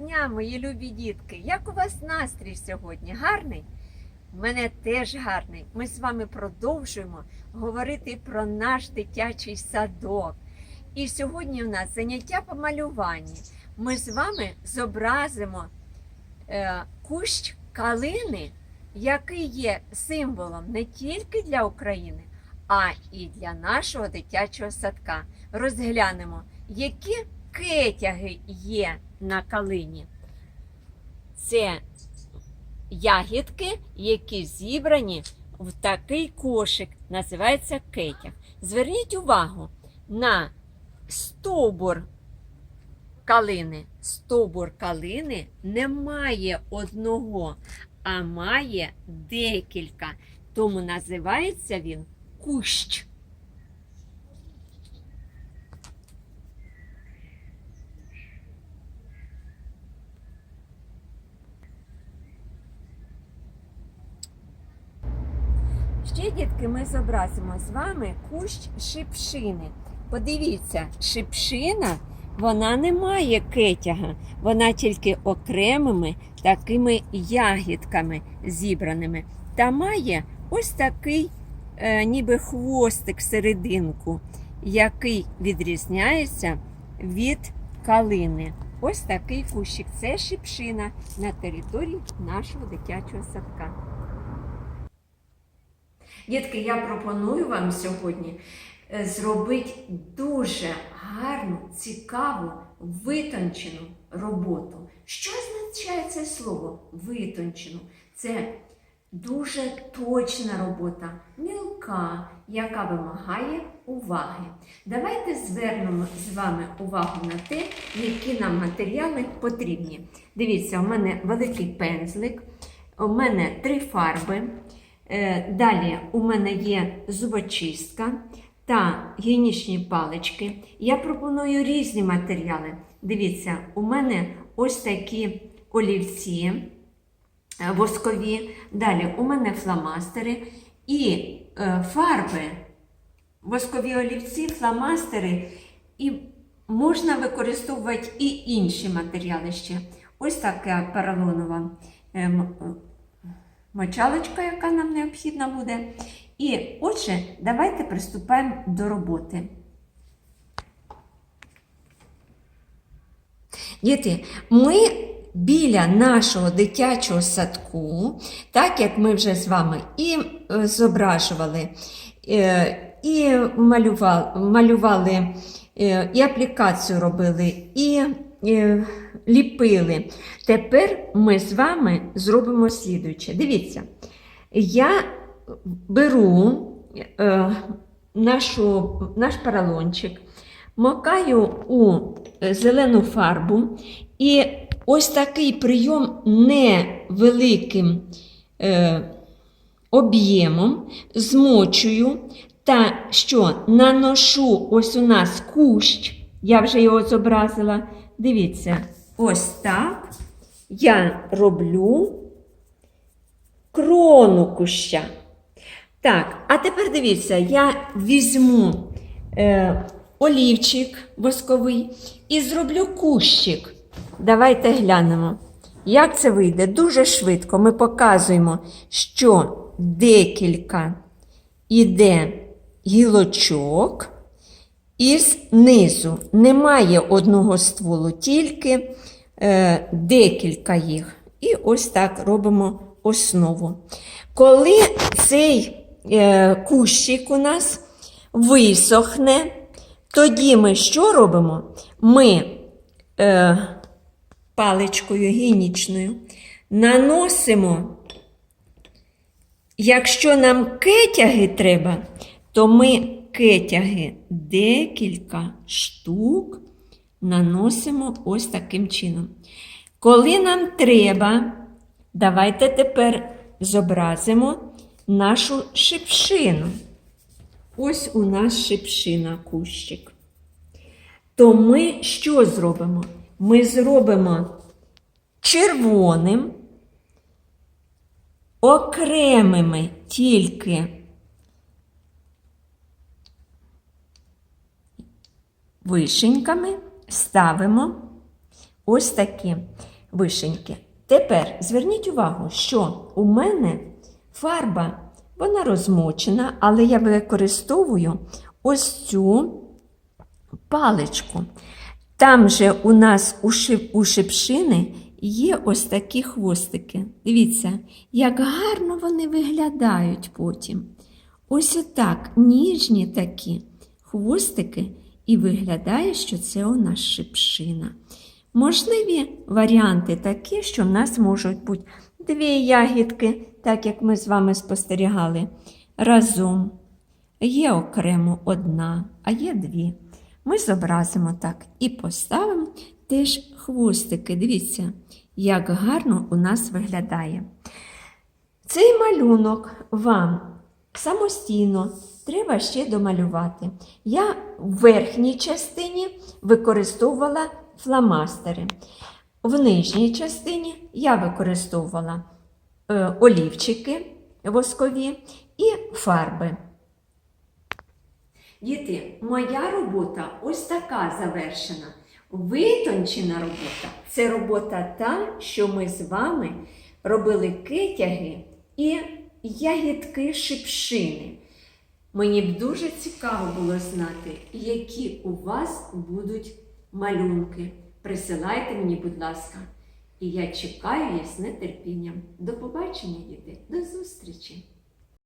дня, мої любі дітки! Як у вас настрій сьогодні? Гарний? У мене теж гарний. Ми з вами продовжуємо говорити про наш дитячий садок. І сьогодні у нас заняття по малюванні. Ми з вами зобразимо е, кущ калини, який є символом не тільки для України, а і для нашого дитячого садка. Розглянемо, які кетяги є на калині. Це ягідки, які зібрані в такий кошик, називається кетяг. Зверніть увагу на стовбур калини. Стовбур калини не має одного, а має декілька. Тому називається він кущ. Дітки, ми зобразимо з вами кущ шипшини. Подивіться, шипшина вона не має кетяга, вона тільки окремими такими ягідками зібраними. Та має ось такий, е, ніби хвостик серединку, який відрізняється від калини. Ось такий кущик. Це шипшина на території нашого дитячого садка. Дітки, я пропоную вам сьогодні е, зробити дуже гарну, цікаву, витончену роботу. Що означає це слово витончену? Це дуже точна робота, мілка, яка вимагає уваги. Давайте звернемо з вами увагу на те, які нам матеріали потрібні. Дивіться, у мене великий пензлик, у мене три фарби. Е, Далі у мене є зубочистка та гігієнічні палички. Я пропоную різні матеріали. Дивіться, у мене ось такі олівці е, воскові. Далі у мене фломастери і е, фарби, воскові олівці, фломастери. І можна використовувати і інші матеріали ще. Ось така поролонова е, м- мочалочка, яка нам необхідна буде. І отже, давайте приступаємо до роботи. Діти, ми біля нашого дитячого садку, так як ми вже з вами і е, зображували, е, і малювали, малювали е, і аплікацію робили, і ліпили. Тепер ми з вами зробимо слідуюче. Дивіться, я беру е, нашу, наш поролончик, макаю у е, зелену фарбу і ось такий прийом невеликим е, об'ємом змочую та що наношу ось у нас кущ, я вже його зобразила. Дивіться, ось так я роблю крону куща. Так, а тепер дивіться, я візьму е, олівчик восковий і зроблю кущик. Давайте глянемо. Як це вийде? Дуже швидко ми показуємо, що декілька іде гілочок, і знизу немає одного стволу, тільки е, декілька їх. І ось так робимо основу. Коли цей е, кущик у нас висохне, тоді ми що робимо? Ми е, паличкою гінічною наносимо, якщо нам кетяги треба, то ми кетяги декілька штук наносимо ось таким чином. Коли нам треба, давайте тепер зобразимо нашу шипшину. Ось у нас шипшина кущик. То ми що зробимо? Ми зробимо червоним, окремими тільки вишеньками ставимо ось такі вишеньки. Тепер зверніть увагу, що у мене фарба, вона розмочена, але я використовую ось цю паличку. Там же у нас у, шип, у шипшини є ось такі хвостики. Дивіться, як гарно вони виглядають потім. Ось отак, ніжні такі хвостики, і виглядає, що це у нас шипшина. Можливі варіанти такі, що в нас можуть бути дві ягідки, так як ми з вами спостерігали, разом. Є окремо одна, а є дві. Ми зобразимо так і поставимо теж хвостики. Дивіться, як гарно у нас виглядає. Цей малюнок вам самостійно треба ще домалювати. Я в верхній частині використовувала фломастери. В нижній частині я використовувала е, олівчики воскові і фарби. Діти, моя робота ось така завершена. Витончена робота це робота та, що ми з вами робили китяги і ягідки шипшини. Мені б дуже цікаво було знати, які у вас будуть малюнки. Присилайте мені, будь ласка. І я чекаю їх з нетерпінням. До побачення, діти, до зустрічі!